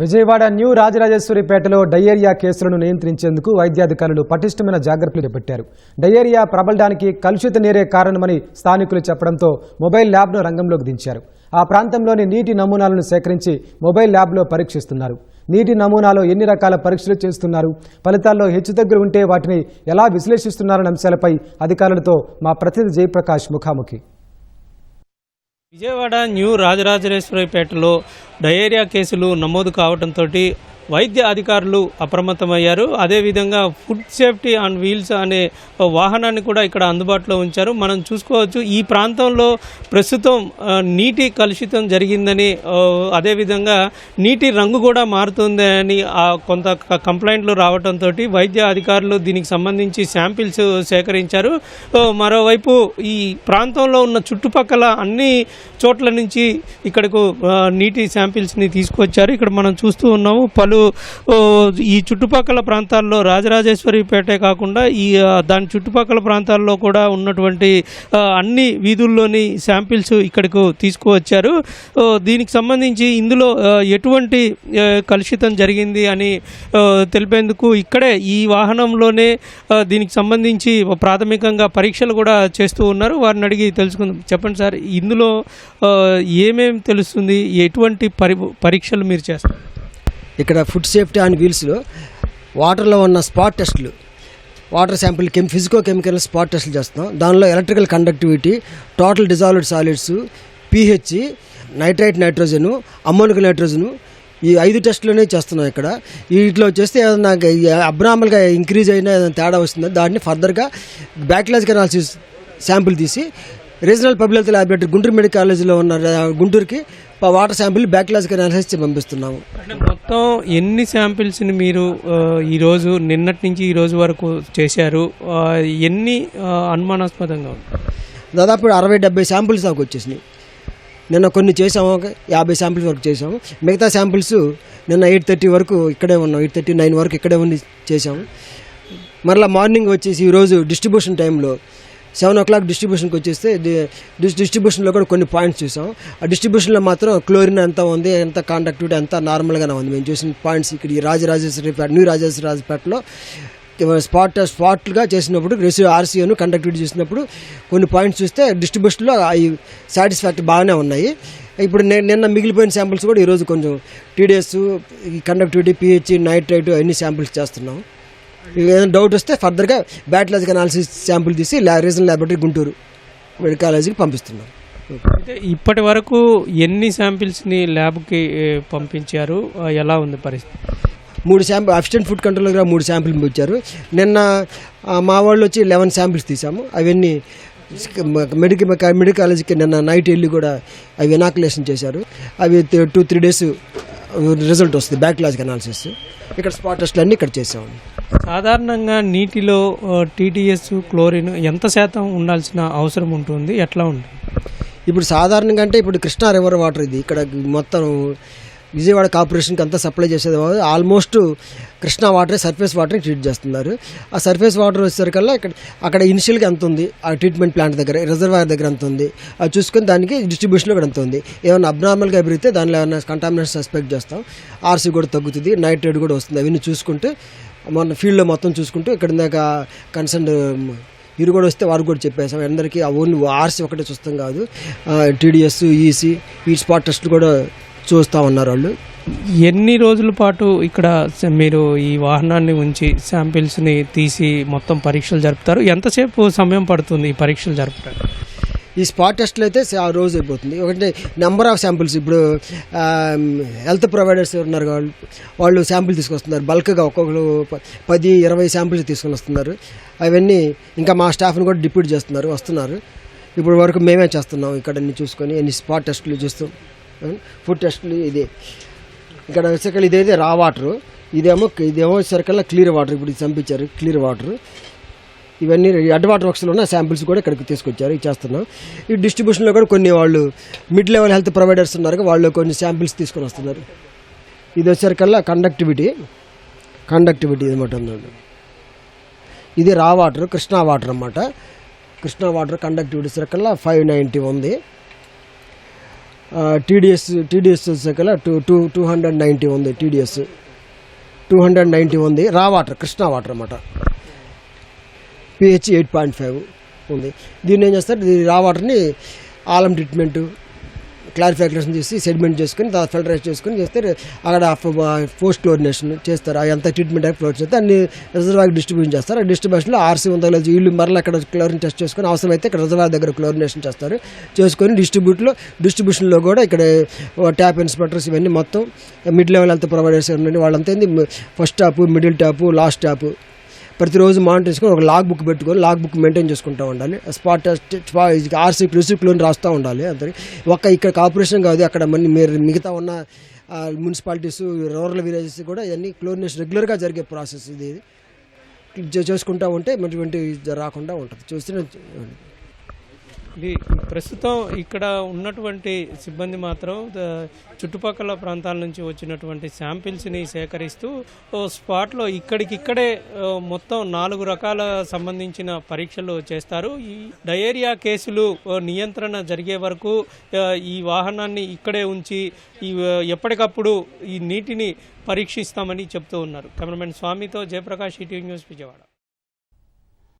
Vijayawada new రాజరాజేశ్వరిపేటలో diarrhoea కేసులను నియంత్రించేందుకు వైద్యాధికారులు పటిష్టమైన జాగ్రత్తలు చేపట్టారు. డయేరియా ప్రబలడానికి కలుషిత నీరే కారణమని స్థానికులు చెప్పడంతో మొబైల్ ల్యాబ్ను రంగంలోకి దించారు. ఆ ప్రాంతంలోని నీటి నమూనాలను సేకరించి మొబైల్ ల్యాబ్లో పరీక్షిస్తున్నారు. నీటి నమూనాలో ఎన్ని రకాల పరీక్షలు చేస్తున్నారు? ఫలితాల్లో హెచ్చుతగ్గులు ఉంటే వాటిని ఎలా విశ్లేషిస్తున్నారన్న అంశాలపై అధికారులతో మా ప్రతినిధి జయప్రకాష్ ముఖాముఖి. విజయవాడ న్యూ రాజరాజేశ్వరిపేటలో డయేరియా కేసులు నమోదు కావడంతో వైద్య అధికారులు అప్రమత్తమయ్యారు. అదేవిధంగా ఫుడ్ సేఫ్టీ అండ్ వీల్స్ అనే వాహనాన్ని కూడా ఇక్కడ అందుబాటులో ఉంచారు. మనం చూసుకోవచ్చు ఈ ప్రాంతంలో ప్రస్తుతం నీటి కలుషితం జరిగిందని అదేవిధంగా నీటి రంగు కూడా మారుతుందని ఆ, కొంత కంప్లైంట్లు రావడంతో వైద్య అధికారులు దీనికి సంబంధించి శాంపిల్స్ సేకరించారు. మరోవైపు ఈ ప్రాంతంలో ఉన్న చుట్టుపక్కల అన్ని చోట్ల నుంచి ఇక్కడకు నీటి శాంపిల్స్ని తీసుకొచ్చారు. ఇక్కడ మనం చూస్తూ ఉన్నాము పలు ఇప్పుడు ఈ చుట్టుపక్కల ప్రాంతాల్లో రాజరాజేశ్వరిపేటే కాకుండా ఈ దాని చుట్టుపక్కల ప్రాంతాల్లో కూడా ఉన్నటువంటి అన్ని వీధుల్లోని శాంపిల్స్ ఇక్కడకు తీసుకువచ్చారు. దీనికి సంబంధించి ఇందులో ఎటువంటి కలుషితం జరిగింది అని తెలిపేందుకు ఇక్కడే ఈ వాహనంలోనే దీనికి సంబంధించి ప్రాథమికంగా పరీక్షలు కూడా చేస్తూ ఉన్నారు. వారిని అడిగి తెలుసుకుందాం. చెప్పండి సార్ ఇందులో ఏమేమి తెలుస్తుంది? ఎటువంటి పరి పరీక్షలు మీరు చేస్తారు? ఇక్కడ ఫుడ్ సేఫ్టీ అండ్ వీల్స్లో వాటర్లో ఉన్న స్పాట్ టెస్టులు వాటర్ శాంపిల్ కెమి ఫిజికో కెమికల్ స్పాట్ టెస్టులు చేస్తాం దానిలో electrical conductivity total dissolved solids pH nitrite nitrogen ammonic nitrogen ఈ ఐదు టెస్టులోనే చేస్తున్నాం ఇక్కడ. వీటిలో చేస్తే ఏదైనా అబ్నార్మల్గా ఇంక్రీజ్ అయినా ఏదైనా తేడా వస్తుందో? దాన్ని ఫర్దర్గా బ్యాక్లాజిక్ అనాలిసిస్ శాంపిల్ తీసి regional public health laboratory Guntur medical కాలేజీలో ఉన్న గుంటూరుకి వాటర్ శాంపిల్ బ్యాక్లాజిక్ అనాలిసిస్ పంపిస్తున్నాము. మొత్తం ఎన్ని శాంపిల్స్ని మీరు ఈరోజు నిన్నటి నుంచి ఈ రోజు వరకు చేశారు? ఎన్ని అనుమానాస్పదంగా ఉంది? దాదాపు అరవై డెబ్బై శాంపిల్స్ దాకా వచ్చేసినాయి. నిన్న కొన్ని చేసాము ఒక యాభై శాంపిల్స్ వరకు చేసాము మిగతా శాంపిల్స్ నిన్న ఎయిట్ థర్టీ వరకు ఇక్కడే ఉన్నాం. ఎయిట్ థర్టీ నైన్ వరకు ఇక్కడే ఉండి చేసాము మరలా మార్నింగ్ వచ్చేసి ఈరోజు డిస్ట్రిబ్యూషన్ టైంలో సెవెన్ ఓ క్లాక్ డిస్ట్రిబ్యూషన్కి వచ్చేస్తే డిస్ట్రిబ్యూషన్లో కూడా కొన్ని పాయింట్స్ చూసాం. ఆ డిస్ట్రిబ్యూషన్లో మాత్రం క్లోరిన్ ఎంత ఉంది ఎంత కాండక్టివిటీ ఎంత నార్మల్గానే ఉంది. మేము చూసిన పాయింట్స్ ఇక్కడ ఈ రాజరాజేశ్వరిపేట న్యూ రాజేశ్వరరాజపేటలో స్పాట్ స్పాట్గా చేసినప్పుడు రెసి ఆర్సీఓను కండక్టివిటీ చేసినప్పుడు కొన్ని పాయింట్స్ చూస్తే డిస్ట్రిబ్యూషన్లో అవి సాటిస్ఫాక్టరీ బాగానే ఉన్నాయి. ఇప్పుడు నిన్న మిగిలిపోయిన శాంపిల్స్ కూడా ఈరోజు కొంచెం టీడీఎస్ ఈ కండక్టివిటీ పిహెచ్ నైట్రైట్ అన్ని శాంపిల్స్ చేస్తున్నాం. ఏదైనా డౌట్ వస్తే ఫర్దర్గా బ్యాటలాజిక్ అనాలిసిస్ శాంపుల్ తీసి ల్యా రీజనల్ ల్యాబొరేటరీ గుంటూరు మెడికల్ కాలేజీకి పంపిస్తున్నాం అంటే ఇప్పటి వరకు ఎన్ని శాంపిల్స్ని ల్యాబ్కి పంపించారు? ఎలా ఉంది పరిస్థితి? మూడు శాంపిల్ అసిస్టెంట్ ఫుడ్ కంట్రోల్ దగ్గర మూడు శాంపిల్ ఇచ్చారు నిన్న మా వాళ్ళు వచ్చి లెవెన్ శాంపిల్స్ తీసాము అవన్నీ మెడికల్ మెడికల్ కాలేజీకి నిన్న నైట్ వెళ్ళి కూడా అవి ఇనాకులేషన్ చేశారు. అవి టూ త్రీ డేస్ రిజల్ట్ వస్తుంది బ్యాక్లాజిక్ అనాలిసిస్ ఇక్కడ స్పాట్ టెస్ట్లు అన్నీ ఇక్కడ చేసాము సాధారణంగా నీటిలో టీటీఎస్ క్లోరిన్ ఎంత శాతం ఉండాల్సిన అవసరం ఉంటుంది? ఎట్లా ఉంటుంది? ఇప్పుడు సాధారణంగా అంటే ఇప్పుడు కృష్ణా రివర్ వాటర్ ఇది. ఇక్కడ మొత్తం విజయవాడ కార్పొరేషన్కి అంతా సప్లై చేసేది ఆల్మోస్ట్ కృష్ణా వాటర్ సర్ఫేస్ వాటర్ని ట్రీట్ చేస్తున్నారు. ఆ సర్ఫేస్ వాటర్ వచ్చేసరికల్లా ఇక్కడ అక్కడ ఇనిషియల్గా ఎంత ఉంది? ఆ ట్రీట్మెంట్ ప్లాంట్ దగ్గర రిజర్వాయర్ దగ్గర ఎంత ఉంది? అది చూసుకొని దానికి డిస్ట్రిబ్యూషన్లో కూడా ఎంత ఉంది? ఏమైనా అబ్నార్మల్గా పెరిగితే దానిలో ఏమైనా కంటామినేషన్ సస్పెక్ట్ చేస్తాం. ఆర్సీ కూడా తగ్గుతుంది నైట్రేట్ కూడా వస్తుంది. అవన్నీ చూసుకుంటే మన ఫీల్డ్లో మొత్తం చూసుకుంటూ ఇక్కడ ఇందాక కన్సర్న్ ఇరు కూడా వస్తే వారు కూడా చెప్పేసాం అందరికీ ఓన్లీ ఆర్సీ ఒకటే చూస్తాం కాదు. టీడీఎస్ ఈసీ ఈ స్పాట్ టెస్ట్లు కూడా చూస్తూ ఉన్నారు వాళ్ళు. ఎన్ని రోజుల పాటు ఇక్కడ మీరు ఈ వాహనాన్ని ఉంచి శాంపిల్స్ని తీసి మొత్తం పరీక్షలు జరుపుతారు? ఎంతసేపు సమయం పడుతుంది ఈ పరీక్షలు జరపడానికి ఈ స్పాట్ టెస్ట్లు అయితే ఆ రోజు అయిపోతుంది. ఒకటి నెంబర్ ఆఫ్ శాంపిల్స్ ఇప్పుడు హెల్త్ ప్రొవైడర్స్ ఉన్నారు వాళ్ళు వాళ్ళు శాంపిల్ తీసుకొస్తున్నారు. బల్క్గా ఒక్కొక్కరు ప- పది ఇరవై శాంపిల్స్ తీసుకొని వస్తున్నారు అవన్నీ ఇంకా మా స్టాఫ్ని కూడా డిప్యూట్ చేస్తున్నారు వస్తున్నారు. ఇప్పుడు వరకు మేమే చేస్తున్నాం ఇక్కడ అన్ని చూసుకొని అన్ని స్పాట్ టెస్టులు చూస్తాం ఫుడ్ టెస్టులు ఇది. ఇక్కడ వచ్చేకల్ ఇదైతే రా వాటర్ ఇదేమో ఇదేమో సరికల్లా క్లియర్ వాటర్ ఇప్పుడు చంపించారు క్లియర్ వాటర్ ఇవన్నీ అడ్ వాటర్ వర్క్స్లో ఉన్న శాంపిల్స్ కూడా ఇక్కడికి తీసుకొచ్చారు ఇచ్చేస్తున్నాం. ఈ డిస్ట్రిబ్యూషన్లో కూడా కొన్ని వాళ్ళు మిడ్ లెవెల్ హెల్త్ ప్రొవైడర్స్ ఉన్నారు వాళ్ళు కొన్ని శాంపిల్స్ తీసుకొని వస్తున్నారు. ఇది వచ్చేసరికల్లా కండక్టివిటీ కండక్టివిటీ అనమాట ఉందండి. ఇది రా వాటర్ కృష్ణా వాటర్ అన్నమాట. కృష్ణా వాటర్ కండక్టివిటీ సరికల్లా ఫైవ్ నైంటీ ఉంది. టీడీఎస్ టీడీఎస్ వచ్చాక two two two hundred ninety ఉంది టీడీఎస్ టూ హండ్రెడ్ నైంటీ ఉంది. రా వాటర్ కృష్ణా వాటర్ అన్నమాట. పిహెచ్ ఎయిట్ పాయింట్ ఫైవ్ ఉంది. దీన్ని ఏం చేస్తారు? ఇది రా వాటర్ని ఆలం ట్రీట్మెంట్ క్లారిఫికేషన్ చేసి సెడిమెంట్ చేసుకుని తర్వాత ఫిల్టరేట్ చేసుకుని చేస్తే అక్కడ పోస్ట్ క్లోరినేషన్ చేస్తారు. ఎంత ట్రీట్మెంట్ అయితే ఫ్లోర్ చేస్తే అన్ని రిజర్వాయర్ డిస్ట్రిబ్యూషన్ చేస్తారు. ఆ డిస్ట్రిబ్యూషన్లో ఆర్సీ ఉందో లేదు వీళ్ళు మరలా అక్కడ క్లోరిన్ టెస్ట్ చేసుకుని అవసరమైతే ఇక్కడ రిజర్వాయర్ దగ్గర క్లోరినేషన్ చేస్తారు. చేసుకొని డిస్ట్రిబ్యూట్లో డిస్ట్రిబ్యూషన్లో కూడా ఇక్కడ ట్యాప్ ఇన్స్పెక్టర్స్ ఇవన్నీ మొత్తం మిడ్ లెవెల్ హెల్త్ ప్రొవైడర్స్ ఉండండి వాళ్ళంతా ఏంది? First tap middle tap last tap ప్రతిరోజు మానిటర్ చేసుకొని ఒక లాగ్ బుక్ పెట్టుకొని లాగ్ బుక్ మెయింటైన్ చేసుకుంటూ ఉండాలి. స్పాట్ టెస్ట్ ఆర్సీ రిసిప్ట్లోని రాస్తూ ఉండాలి అంతే ఒక్క ఇక్కడ కార్పొరేషన్ కాదు అక్కడ మళ్ళీ మీరు మిగతా ఉన్న మున్సిపాలిటీస్ రూరల్ విలేజెస్ కూడా ఇవన్నీ క్లోరినేషన్ రెగ్యులర్గా జరిగే ప్రాసెస్ ఇది. చేసుకుంటూ ఉంటే ఎటువంటి రాకుండా ఉంటుంది. చూస్తే ప్రస్తుతం ఇక్కడ ఉన్నటువంటి సిబ్బంది మాత్రం చుట్టుపక్కల ప్రాంతాల నుంచి వచ్చినటువంటి శాంపిల్స్ని సేకరిస్తూ స్పాట్లో ఇక్కడికిక్కడే మొత్తం నాలుగు రకాల సంబంధించిన పరీక్షలు చేస్తారు. ఈ డయేరియా కేసులు నియంత్రణ జరిగే వరకు ఈ వాహనాన్ని ఇక్కడే ఉంచి ఈ ఎప్పటికప్పుడు ఈ నీటిని పరీక్షిస్తామని చెప్తూ ఉన్నారు. కెమెరామెన్ స్వామితో జయప్రకాష్ ఈటీవీ న్యూస్ విజయవాడ.